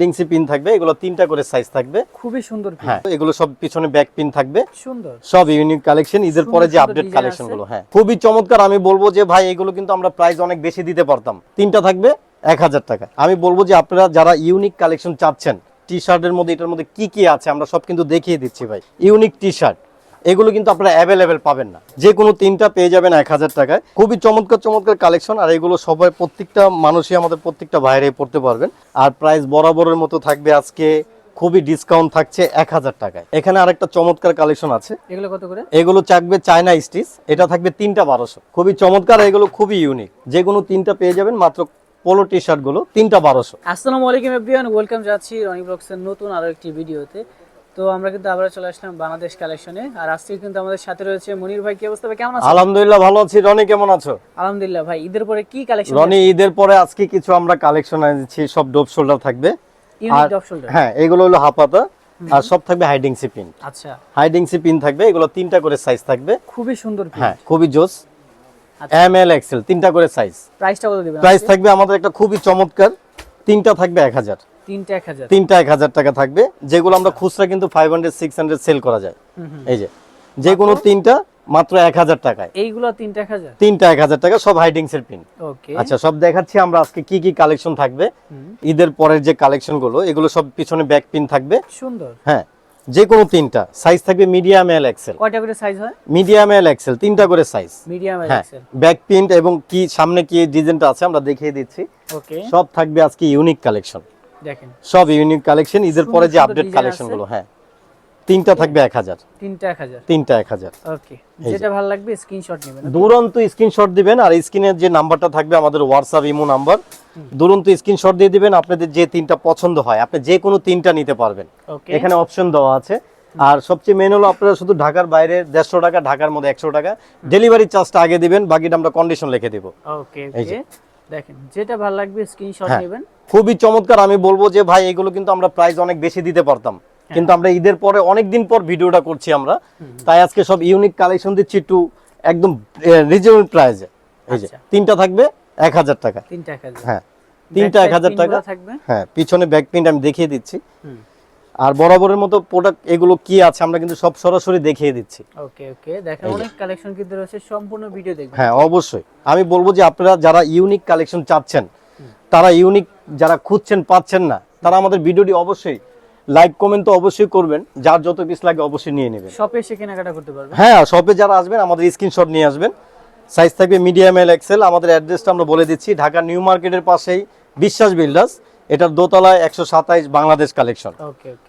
ডিংসি pin থাকবে এগুলো তিনটা করে সাইজ থাকবে। খুবই সুন্দর হ্যাঁ এগুলো সব পিছনে ব্যাক পিন থাকবে। সুন্দর। সব ইউনিক কালেকশন ঈদের পরে যে আপডেট কালেকশনগুলো হ্যাঁ। খুবই চমৎকার আমি বলব যে ভাই এগুলো কিন্তু আমরা প্রাইস অনেক বেশি দিতে পারতাম। তিনটা থাকবে এক হাজার টাকা। আমি বলব যে আপনারা যারা ইউনিক কালেকশন চাচ্ছেন টি শার্টের মধ্যে এটার মধ্যে কি কি আছে আমরা সব কিন্তু দেখিয়ে দিচ্ছি ভাই। ইউনিক টি শার্ট এগুলো কিন্তু আপনারা অ্যাভেলেবেল পাবেন না। যে কোনো তিনটা পেয়ে যাবেন এক হাজার টাকায়। খুবই চমৎকার চমৎকার কালেকশন আর এগুলো সবাই প্রত্যেকটা মানুষই আমাদের প্রত্যেকটা বাইরে পড়তে পারবেন। আর প্রাইস বরাবরের মতো থাকবে আজকে খুবই ডিসকাউন্ট থাকছে এক হাজার টাকায়। এখানে আরেকটা চমৎকার কালেকশন আছে। এগুলো কত করে? এগুলো চাকবে চায়না স্টিচ এটা থাকবে তিনটা বারোশো। খুবই চমৎকার এগুলো খুবই ইউনিক যে কোনো তিনটা পেয়ে যাবেন মাত্র পোলো টি শার্টগুলো তিনটা বারোশো। আসসালামু আলাইকুম এভরিওয়ান ওয়েলকাম যাচ্ছি রনি ব্লগসের নতুন আরও একটি ভিডিওতে তো আমরা কিন্তু আবার চলে আসলাম বাংলাদেশ কালেকশনে আর আজকে কিন্তু আমাদের সাথে রয়েছে মনির ভাই। কি অবস্থা ভাই? কেমন আছেন? আলহামদুলিল্লাহ ভালো আছি। রনি কেমন আছো? আলহামদুলিল্লাহ ভাই ঈদের পরে কি কালেকশন রনি ঈদের পরে আজকে কিছু আমরা কালেকশন এনেছি সব ডোপ শোল্ডার থাকবে। Unique drop shoulder? হ্যাঁ এগুলো হলো হাপাতা আর সব থাকবে হাইডিং সি পিন আচ্ছা। হাইডিং সি পিন থাকবে এগুলো তিনটা করে সাইজ থাকবে। খুবই সুন্দর হ্যাঁ খুবই জোস। এম এল এক্সেল তিনটা করে সাইজ প্রাইসটা কত দিবেন প্রাইস থাকবে আমাদের একটা খুবই চমৎকার তিনটা থাকবে এক হাজার। তিনটা এক হাজার। টাকা থাকবে। যেগুলো আমরা খুচরা কিন্তু five hundred six hundred sale করা যায়। এই যে যে কোনো তিনটা মাত্র এক হাজার টাকায়। এইগুলো তিনটা এক হাজার? তিনটা এক হাজার টাকা সব হাইডিংস এর পিন ওকে আচ্ছা সব দেখাচ্ছি আমরা আজকে কি কি কালেকশন থাকবে। ঈদের পরের যে কালেকশনগুলো এগুলো সব পিছনে ব্যাক পিন থাকবে। সুন্দর। হ্যাঁ যে কোনো তিনটা। সাইজ থাকবে মিডিয়াম এল এক্সেল কয়টা করে সাইজ হয়? মিডিয়াম এল এক্সেল তিনটা করে সাইজ মিডিয়াম হ্যাঁ এক্সেল ব্যাক প্রিন্ট এবং কি সামনে কি ডিজাইনটা আছে আমরা দেখিয়ে দিচ্ছি। ওকে সব থাকবে আজকে ইউনিক কালেকশন দেখেন। সব ইউনিক কালেকশন ঈদের পরে যে আপডেট কালেকশনগুলো হ্যাঁ। তিনটা থাকবে এক হাজার। তিনটা এক হাজার। তিনটা এক হাজার। ওকে। যেটা ভালো লাগবে স্ক্রিনশট নেবেন দুরন্ত স্ক্রিনশট দিবেন আর স্ক্রিনের যে নাম্বারটা থাকবে আমাদের হোয়াটসঅ্যাপ ইমো নাম্বার দুরন্ত স্ক্রিনশট দিয়ে দিবেন আপনাদের যে তিনটা পছন্দ হয় আপনি যে কোনো তিনটা নিতে পারবেন। এখানে অপশন দেওয়া আছে। আর সবচেয়ে মেন হলো আপনারা শুধু ঢাকার বাইরে দেড়শো টাকা ঢাকার মধ্যে একশো টাকা। ডেলিভারি চার্জটা আগে দিবেন বাকিটা আমরা কন্ডিশন লিখে দিব। ওকে ওকে দেখেন যেটা ভালো লাগবে স্ক্রিনশট হ্যাঁ। নেবেন। খুবই চমৎকার আমি বলব যে ভাই এগুলো কিন্তু আমরা প্রাইস অনেক বেশি দিতে পারতাম। কিন্তু আমরা ঈদের পরে অনেক দিন পর ভিডিওটা করছি আমরা। তাই আজকে সব ইউনিক কালেকশন দিচ্ছি একটু একদম রিজনেবল প্রাইসে এই যে আচ্ছা। তিনটা থাকবে এক হাজার টাকা। তিনটা এক হাজার। হ্যাঁ তিনটা এক হাজার টাকা। থাকবে? হ্যাঁ পিছনে ব্যাক প্রিন্ট আমি দেখিয়ে দিচ্ছি। হুম। আর বরাবরের মতো প্রোডাক্ট এগুলো কি আছে আমরা কিন্তু সব সরাসরি দেখিয়ে দিচ্ছি। ওকে ওকে। দেখেন অনেক কালেকশন কিন্তু রয়েছে সম্পূর্ণ ভিডিও দেখবেন। হ্যাঁ অবশ্যই। আমি বলব যে আপনারা যারা ইউনিক কালেকশন চাচ্ছেন তারা ইউনিক যারা খুঁজছেন পাচ্ছেন না তারা আমাদের ভিডিওটি অবশ্যই লাইক কমেন্ট তো অবশ্যই করবেন। যার যত পিস লাগে অবশ্যই নিয়ে নেবেন। শপে এসে কেনাকাটা করতে পারবে হ্যাঁ শপে যারা আসবেন আমাদের স্ক্রিনশট নিয়ে আসবেন। সাইজ থাকবে মিডিয়াম এল এক্সেল আমাদের অ্যাড্রেসটা আমরা বলে দিচ্ছি। ঢাকা নিউ মার্কেটের পাশেই বিশ্বাস বিল্ডার্স এটার দোতলায় একশো সাতাইশ বাংলাদেশ কালেকশন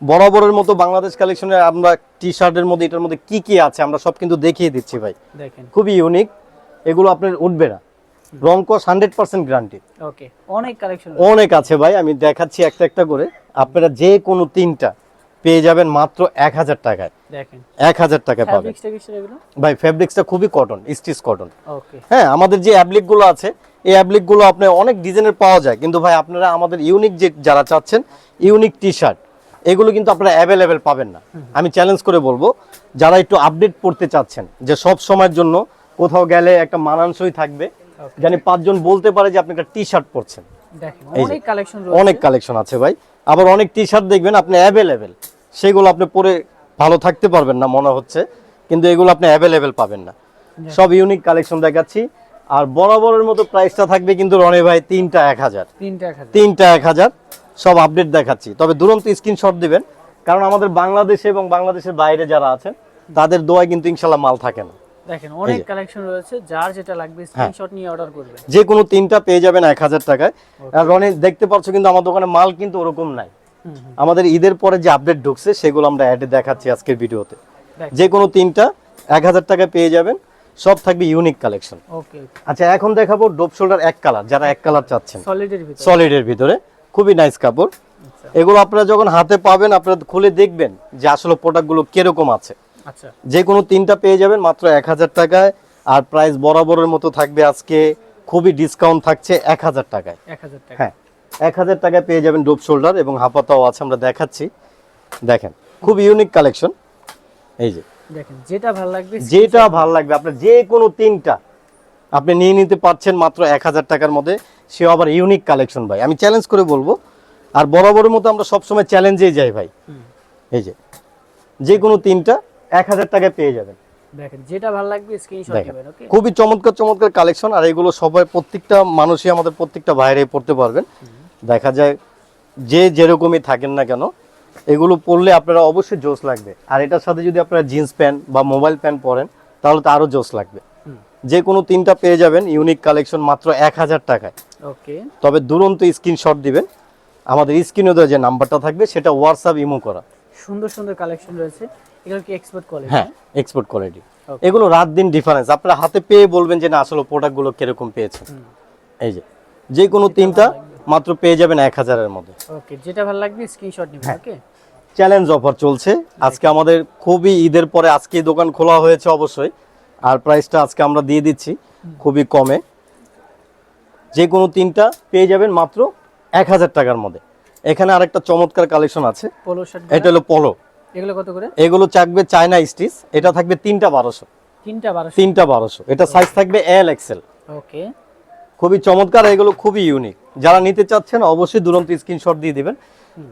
বরাবরের মতো বাংলাদেশ কালেকশনে আমরা টি শার্টের মধ্যে এটার মধ্যে কি কি আছে আমরা সব কিন্তু দেখিয়ে দিচ্ছি ভাই। খুবই ইউনিক এগুলো আপনার উঠবে না। রং কস হান্ড্রেড পার্সেন্ট গ্যারান্টি ওকে অনেক কালেকশন অনেক আছে ভাই আমি দেখাচ্ছি একটা একটা করে। আপনারা যে কোনো তিনটা পেয়ে যাবেন মাত্র এক হাজার টাকায়। এক হাজার টাকায় পাবেন। ভাই ফেব্রিক্সটা খুবই কটন স্টিচ কটন হ্যাঁ আমাদের যে অ্যাবলিকগুলো আছে এই অ্যাবলিকগুলো আপনি অনেক ডিজাইনের পাওয়া যায়। কিন্তু ভাই আপনারা আমাদের ইউনিক যে যারা চাচ্ছেন ইউনিক টি শার্ট এগুলো কিন্তু আপনারা অ্যাভেলেবেল পাবেন না। আমি চ্যালেঞ্জ করে বলব যারা একটু আপডেট পড়তে চাচ্ছেন যে সব সময়ের জন্য কোথাও গেলে একটা মানানসই থাকবে জানি পাঁচজন বলতে পারে যে আপনি একটা টি শার্ট পরছেন অনেক কালেকশন আছে ভাই। আবার অনেক টি শার্ট দেখবেন আপনি অ্যাভেলেবেল সেগুলো আপনি পরে ভালো থাকতে পারবেন না মনে হচ্ছে। কিন্তু এগুলো আপনি অ্যাভেলেবেল পাবেন না। সব ইউনিক কালেকশন দেখাচ্ছি। আর বরাবরের মতো প্রাইসটা থাকবে কিন্তু রনে ভাই তিনটা এক হাজার। তিনটা এক হাজার। সব আপডেট দেখাচ্ছি। তবে দুরন্ত স্ক্রিনশট দিবেন। কারণ আমাদের বাংলাদেশে এবং বাংলাদেশের বাইরে যারা আছেন তাদের দোয়ায় কিন্তু ইনশাল্লাহ মাল থাকে না। দেখেন অনেক কালেকশন রয়েছে। যার যেটা লাগবে হ্যাঁ। স্ক্রিনশট নিয়ে অর্ডার করবেন। যে কোনো তিনটা পেয়ে যাবেন এক হাজার টাকায়। আর রনে দেখতে পাচ্ছ কিন্তু আমার দোকানে মাল কিন্তু ওরকম নাই। আমাদের ঈদের পরে যে আপডেট ঢুকছে সেগুলো আমরা অ্যাডে দেখাচ্ছি আজকের ভিডিওতে। দেখ। যে কোনো তিনটা এক হাজার টাকায় পেয়ে যাবেন। সব থাকবে ইউনিক কালেকশন ওকে আচ্ছা এখন দেখাবো ডোপ শোল্ডার এক কালার যারা এক কালার চাচ্ছেন। সলিডের ভিতরে। সলিডের ভিতরে। খুবই নাইস কাপড়। আচ্ছা। এগুলো আপনারা যখন হাতে পাবেন আপনারা খুলে দেখবেন যে আসলে প্রোডাক্টগুলো কীরকম আছে। আচ্ছা। যে কোনো তিনটা পেয়ে যাবেন মাত্র এক হাজার টাকায়। আর প্রাইস বরাবরের মতো থাকবে আজকে। খুবই ডিসকাউন্ট থাকছে এক হাজার টাকায়। এক হাজার টাকা। হ্যাঁ এক হাজার টাকায় পেয়ে যাবেন ডোপ শোল্ডার এবং হাপাতাও আছে আমরা দেখাচ্ছি। দেখেন খুব ইউনিক কালেকশন এই যে। দেখেন যেটা ভালো লাগবে যেটা ভালো লাগবে আপনার যে কোনো তিনটা আপনি নিয়ে নিতে পারছেন মাত্র এক হাজার টাকার মধ্যে সে আবার ইউনিক কালেকশন ভাই। আমি চ্যালেঞ্জ করে বলব আর বরাবরের মতো আমরা সবসময় চ্যালেঞ্জেই যাই ভাই। এই যে যে কোনো তিনটা এক হাজার টাকায় পেয়ে যাবেন। দেখেন যেটা ভালো লাগবে স্ক্রিনশট দেখেন ওকে খুবই চমৎকার চমৎকার কালেকশন আর এগুলো সবাই প্রত্যেকটা মানুষই আমাদের প্রত্যেকটা বাইরে পড়তে পারবেন। দেখা যায় যে যেরকমই থাকেন না কেন এগুলো পরলে আপনারা অবশ্যই জোস লাগবে। আর এটার সাথে যদি আপনারা জিন্স প্যান্ট বা মোবাইল প্যান্ট পরেন তাহলে তো আরও জোস লাগবে। যে কোনো তিনটা পেয়ে যাবেন ইউনিক কালেকশন মাত্র এক হাজার টাকায়। ওকে। তবে দুরন্ত স্ক্রিনশট দিবেন। আমাদের স্ক্রিনে যে নাম্বারটা থাকবে সেটা হোয়াটসঅ্যাপ ইমো করা। সুন্দর সুন্দর কালেকশন রয়েছে। এগুলো কি এক্সপোর্ট কোয়ালিটি হ্যাঁ এক্সপোর্ট কোয়ালিটি এগুলো রাত দিন ডিফারেন্স আপনারা হাতে পেয়ে বলবেন যে না আসলে প্রোডাক্টগুলো কীরকম পেয়েছে এই যে যে কোনো তিনটা মাত্র পেয়ে যাবেন এক হাজারের মধ্যে। ওকে যেটা ভালো লাগবে স্ক্রিনশট নেবেন হ্যাঁ। ওকে? চ্যালেঞ্জ অফার চলছে। আজকে আমাদের খুবই ঈদের পরে আজকে দোকান খোলা হয়েছে অবশ্যই। আর প্রাইসটা আজকে আমরা দিয়ে দিচ্ছি খুবই কমে। যে কোনো তিনটা পেয়ে যাবেন মাত্র এক হাজার টাকার মধ্যে। এখানে আরেকটা চমৎকার কালেকশন আছে। পোলো শার্ট এটা হলো পলো এগুলো কত করে? এগুলো চাকবে চায়না স্টিচ এটা থাকবে তিনটা বারোশো। তিনটা বারোশো। তিনটা বারোশো। এটা সাইজ থাকবে এল এক্সেল ওকে। খুবই চমৎকার এগুলো খুবই ইউনিক যারা নিতে চাচ্ছেন অবশ্যই দুরন্ত স্ক্রিনশট দিয়ে দিবেন।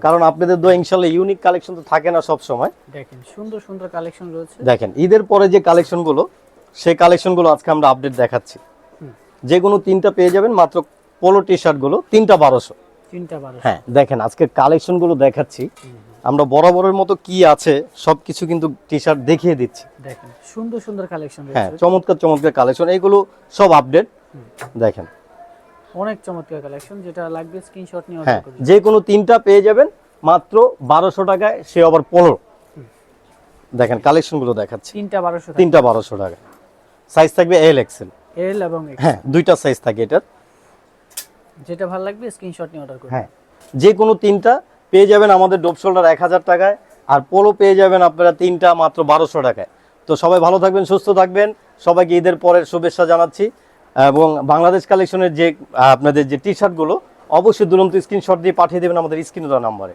কারণ আপনাদের দো ইনশাল্লাহ ইউনিক কালেকশন তো থাকে না সব সময়। দেখেন সুন্দর সুন্দর কালেকশন রয়েছে। দেখেন ঈদের পরে যে কালেকশনগুলো সেই কালেকশনগুলো আজকে আমরা আপডেট দেখাচ্ছি। যে কোনো তিনটা পেয়ে যাবেন মাত্র পোলো টি শার্টগুলো তিনটা বারোশো। তিনটা বারোশো। হ্যাঁ দেখেন আজকের কালেকশনগুলো দেখাচ্ছি। আমরা বরাবরের মতো কি আছে সবকিছু কিন্তু টি শার্ট দেখিয়ে দিচ্ছি। দেখেন সুন্দর সুন্দর কালেকশন হ্যাঁ চমৎকার চমৎকার কালেকশন এগুলো সব আপডেট দেখেন অনেক চমৎকার কালেকশন যেটা লাগবে স্ক্রিনশট নিয়ে হ্যাঁ অর্ডার করুন যে কোনো তিনটা পেয়ে যাবেন মাত্র বারোশো টাকায় সে আবার পনেরো। দেখেন কালেকশনগুলো দেখাচ্ছি। তিনটা বারোশো তিনটা বারোশো টাকা সাইজ থাকবে এল এক্সেল এল এবং। হ্যাঁ দুইটা সাইজ থাকে এটার। যেটা ভালো লাগবে স্ক্রিনশট নিয়ে অর্ডার করুন হ্যাঁ যে কোনো তিনটা পেয়ে যাবেন আমাদের ডোপ শোল্ডার এক হাজার টাকায় আর পোলো পেয়ে যাবেন আপনারা তিনটা মাত্র বারোশো টাকায়। তো সবাই ভালো থাকবেন সুস্থ থাকবেন। সবাইকে ঈদের পরের শুভেচ্ছা জানাচ্ছি। এবং বাংলাদেশ কালেকশনের যে আপনাদের যে টি শার্টগুলো অবশ্যই দুরন্ত স্ক্রিনশট দিয়ে পাঠিয়ে দেবেন আমাদের স্ক্রিন দেওয়া নাম্বারে